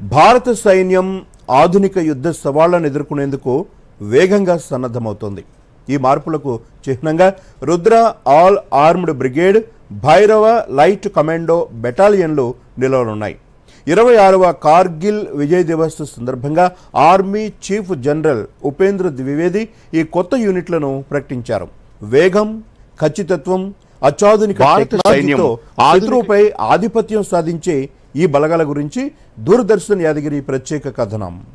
భారత సైన్యం ఆధునిక యుద్ధ సవాళ్ళను ఎదుర్కొనేందుకు వేగంగా సన్నద్ధమవుతోంది. ఈ మార్పులకు చిహ్నంగా Rudra all armed brigade Bhairav light commando బెటాలియన్లు నిలవనున్నాయి. ఇరవై ఆరవ కార్గిల్ విజయ్ దివస్ సందర్భంగా army chief general Upendra Dwivedi ఈ కొత్త యూనిట్లను ప్రకటించారు. వేగం ఖచ్చితత్వం అత్యాధునిక శత్రువుపై ఆధిపత్యం సాధించే ఈ బలగాల గురించి దూరదర్శన్ యాదగిరి ప్రత్యేక కథనం.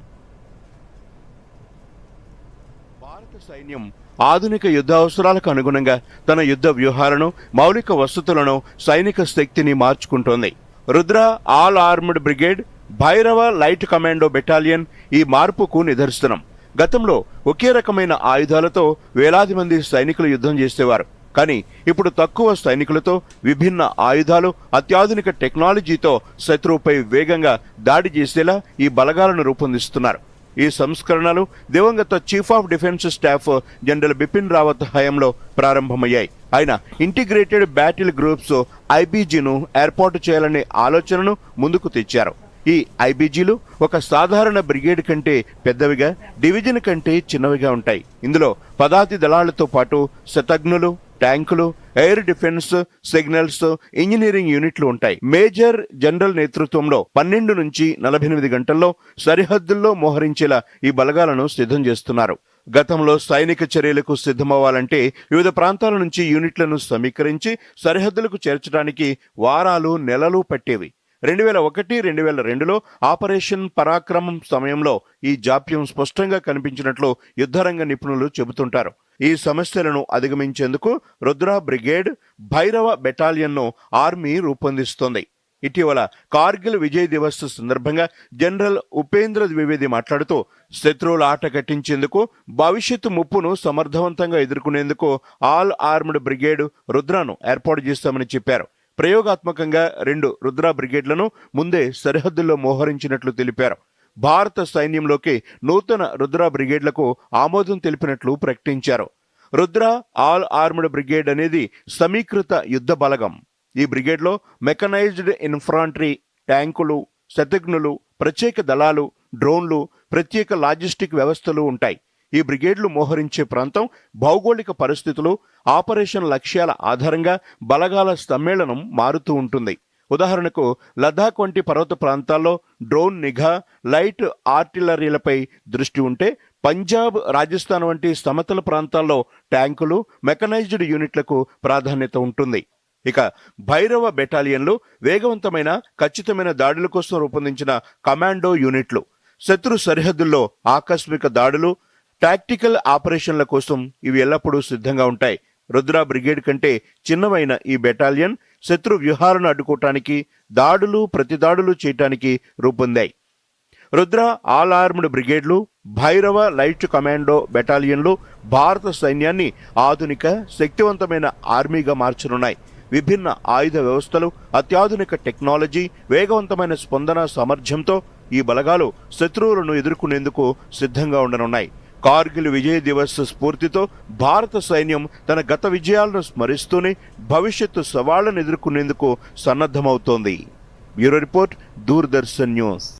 భారత సైన్యం ఆధునిక యుద్ధ అవసరాలకు అనుగుణంగా తన యుద్ధ వ్యూహాలను మౌలిక వసతులను సైనిక శక్తిని మార్చుకుంటోంది. Rudra all armed brigade Bhairav light commando battalion ఈ మార్పుకు నిదర్శనం. గతంలో ఒకే రకమైన ఆయుధాలతో వేలాది మంది సైనికులు యుద్ధం చేసేవారు. కానీ ఇప్పుడు తక్కువ సైనికులతో విభిన్న ఆయుధాలు అత్యాధునిక టెక్నాలజీతో శత్రువుపై వేగంగా దాడి చేసేలా ఈ బలగాలను రూపొందిస్తున్నారు. ఈ సంస్కరణలు దివంగత chief of defence staff general Bipin Rawat హయాంలో ప్రారంభమయ్యాయి. ఆయన ఇంటిగ్రేటెడ్ బ్యాటిల్ గ్రూప్స్ ఐబీజీను ఏర్పాటు చేయాలనే ఆలోచనను ముందుకు తెచ్చారు. ఈ ఐబీజీలు ఒక సాధారణ బ్రిగేడ్ కంటే పెద్దవిగా డివిజన్ కంటే చిన్నవిగా ఉంటాయి. ఇందులో పదాతి దళాలతో పాటు శతజ్ఞులు ట్యాంకులు ఎయిర్ డిఫెన్స్ సిగ్నల్స్ ఇంజనీరింగ్ యూనిట్లు ఉంటాయి. మేజర్ జనరల్ నేతృత్వంలో పన్నెండు నుంచి నలభై ఎనిమిది గంటల్లో సరిహద్దుల్లో మోహరించేలా ఈ బలగాలను సిద్ధం చేస్తున్నారు. గతంలో సైనిక చర్యలకు సిద్ధమవ్వాలంటే వివిధ ప్రాంతాల నుంచి యూనిట్లను సమీకరించి సరిహద్దులకు చేర్చడానికి వారాలు నెలలు పట్టేవి. రెండు వేల ఒకటి రెండు వేల రెండులో ఆపరేషన్ పరాక్రమం సమయంలో ఈ జాప్యం స్పష్టంగా కనిపించినట్లు యుద్ధరంగ నిపుణులు చెబుతుంటారు. ఈ సమస్యలను అధిగమించేందుకు రుద్ర బ్రిగేడ్ భైరవ బెటాలియన్ను ఆర్మీ రూపొందిస్తోంది. ఇటీవల కార్గిల్ విజయ్ దివస్ సందర్భంగా జనరల్ ఉపేంద్ర ద్వివేది మాట్లాడుతూ శత్రువుల ఆట కట్టించేందుకు భవిష్యత్తు ముప్పును సమర్థవంతంగా ఎదుర్కొనేందుకు ఆల్ ఆర్మ్డ్ బ్రిగేడ్ రుద్రాను ఏర్పాటు చేస్తామని చెప్పారు. ప్రయోగాత్మకంగా రెండు రుద్ర బ్రిగేడ్లను ముందే సరిహద్దుల్లో మోహరించినట్లు తెలిపారు. భారత సైన్యంలోకి నూతన రుద్ర బ్రిగేడ్లకు ఆమోదం తెలిపినట్లు ప్రకటించారు. రుద్ర ఆల్ ఆర్మ్డ్ బ్రిగేడ్ అనేది సమీకృత యుద్ధ బలగం. ఈ బ్రిగేడ్లో మెకనైజ్డ్ ఇన్ఫ్రాంట్రీ ట్యాంకులు శతఘ్నులు ప్రత్యేక దళాలు డ్రోన్లు ప్రత్యేక లాజిస్టిక్ వ్యవస్థలు ఉంటాయి. ఈ బ్రిగేడ్లు మోహరించే ప్రాంతం భౌగోళిక పరిస్థితులు ఆపరేషన్ లక్ష్యాల ఆధారంగా బలగాల సమ్మేళనం మారుతూ ఉంటుంది. ఉదాహరణకు లదాఖ్ వంటి పర్వత ప్రాంతాల్లో డ్రోన్ నిఘా లైట్ ఆర్టిలరీలపై దృష్టి ఉంటే పంజాబ్ రాజస్థాన్ వంటి సమతల ప్రాంతాల్లో ట్యాంకులు మెకనైజ్డ్ యూనిట్లకు ప్రాధాన్యత ఉంటుంది. ఇక భైరవ బెటాలియన్లు వేగవంతమైన ఖచ్చితమైన దాడుల కోసం రూపొందించిన కమాండో యూనిట్లు. శత్రు సరిహద్దుల్లో ఆకస్మిక దాడులు టాక్టికల్ ఆపరేషన్ల కోసం ఇవి ఎల్లప్పుడూ సిద్ధంగా ఉంటాయి. రుద్ర బ్రిగేడ్ కంటే చిన్నవైన ఈ బెటాలియన్ శత్రు వ్యూహాలను అడ్డుకోవటానికి దాడులు ప్రతిదాడులు చేయటానికి రూపొందాయి. రుద్ర ఆల్ ఆర్మ్డ్ బ్రిగేడ్లు భైరవ లైట్ కమాండో బెటాలియన్లు భారత సైన్యాన్ని ఆధునిక శక్తివంతమైన ఆర్మీగా మార్చనున్నాయి. విభిన్న ఆయుధ వ్యవస్థలు అత్యాధునిక టెక్నాలజీ వేగవంతమైన స్పందన సామర్థ్యంతో ఈ బలగాలు శత్రువులను ఎదుర్కొనేందుకు సిద్ధంగా ఉండనున్నాయి. కార్గిల్ విజయ దివస్ స్ఫూర్తితో భారత సైన్యం తన గత విజయాలను స్మరిస్తూనే భవిష్యత్తు సవాళ్ళను ఎదుర్కొనేందుకు సన్నద్ధమవుతోంది. Bureau report Doordarshan news.